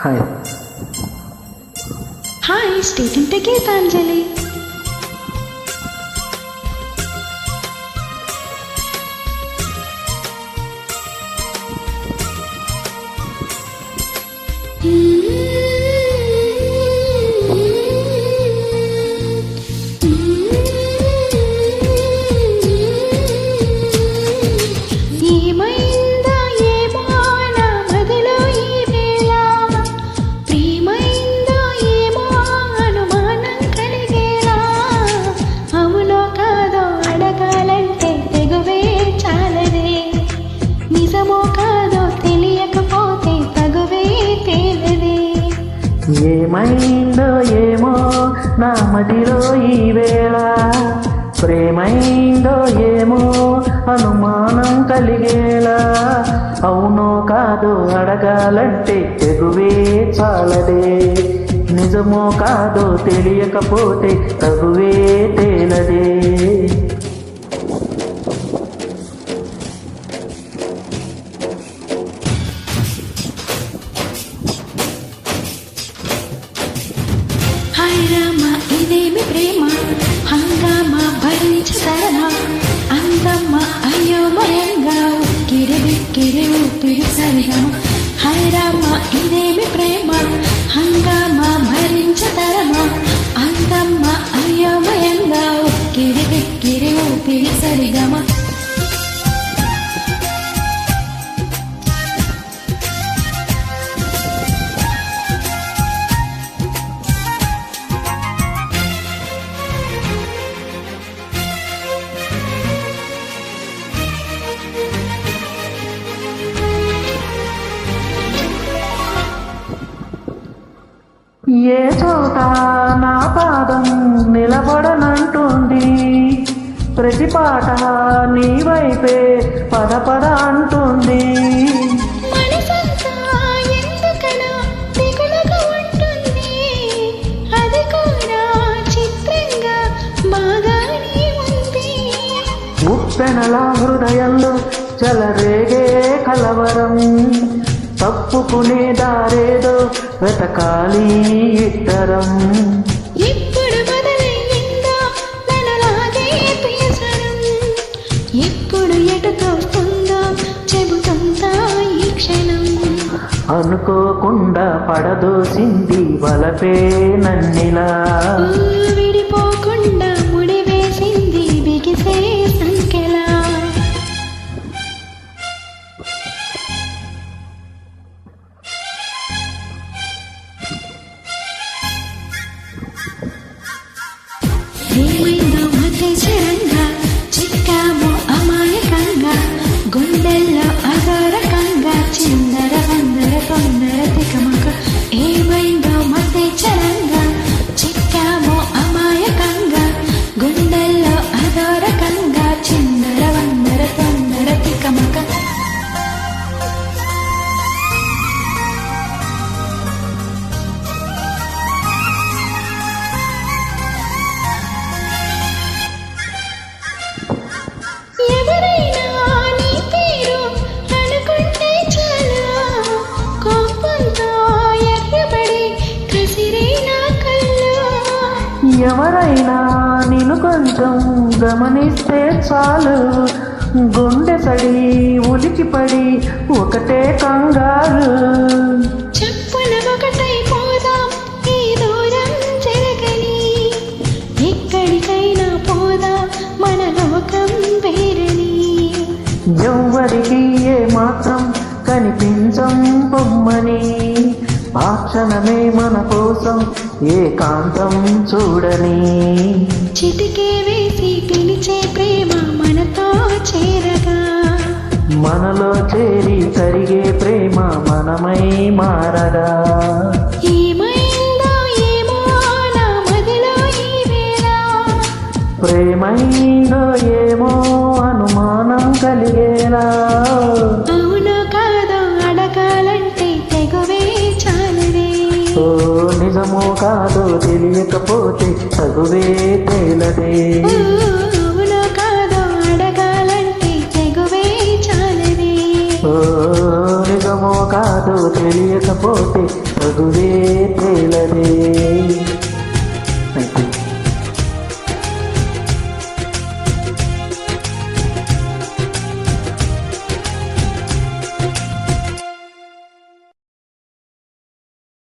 Hi. Hi, stay tuned to Geetanjali. ఏమైందో ఏమో నా మదిలో ఈ వేళ. ప్రేమైందో ఏమో అనుమానం కలిగేలా. అవునో కాదో అడగాలంటే తెగువే చాలదే. నిజమో కాదో తెలియకపోతే తగువే తేలదే. బిక్కిరి ఊపిరి సరిగమ రామ ఇదేమి ప్రేమ? హంగామ భరించదరమా? అందమ్మ అయోమయంగా ఒక్కిరి బిక్కిరి ఊపిరి సరిగమా? ఏ చోట నా పాదం నిలబడనంటుంది? ప్రతి పాట నీ వైపే పద పద అంటుంది. ఉప్పెనల హృదయంలో చలరేగే కలవరం. తప్పుకునే దారేదో వెతకాలి ఇద్దరం ప్రియస్వరం. ఎప్పుడు ఎటు చెబుతుందా ఈ క్షణం? అనుకోకుండా పడదోసింది వలపే నన్నిలా. ఎవరైనా నేను కొంచెం గమనిస్తే చాలు. గుండె సడి ఉలికిపడి ఒకటే కంగారు. క్షణమే మన కోసం ఏకాంతం చూడని. చిటికే వేసి పిలిచే ప్రేమ మనతో చేరగా. మనలో చేరి కరిగే ప్రేమ మనమై మారగా. ప్రేమైందో ఏమో అనుమానం కలిగేలా. ఓ నిజమో కాదో తెలియకపోతే తగువే తేలదే. ఊ, అవునో కాదో అడగాలంటే తెగువే చాలదే. ఓ నిజమో కాదో తెలియకపోతే తగువే తేలదే.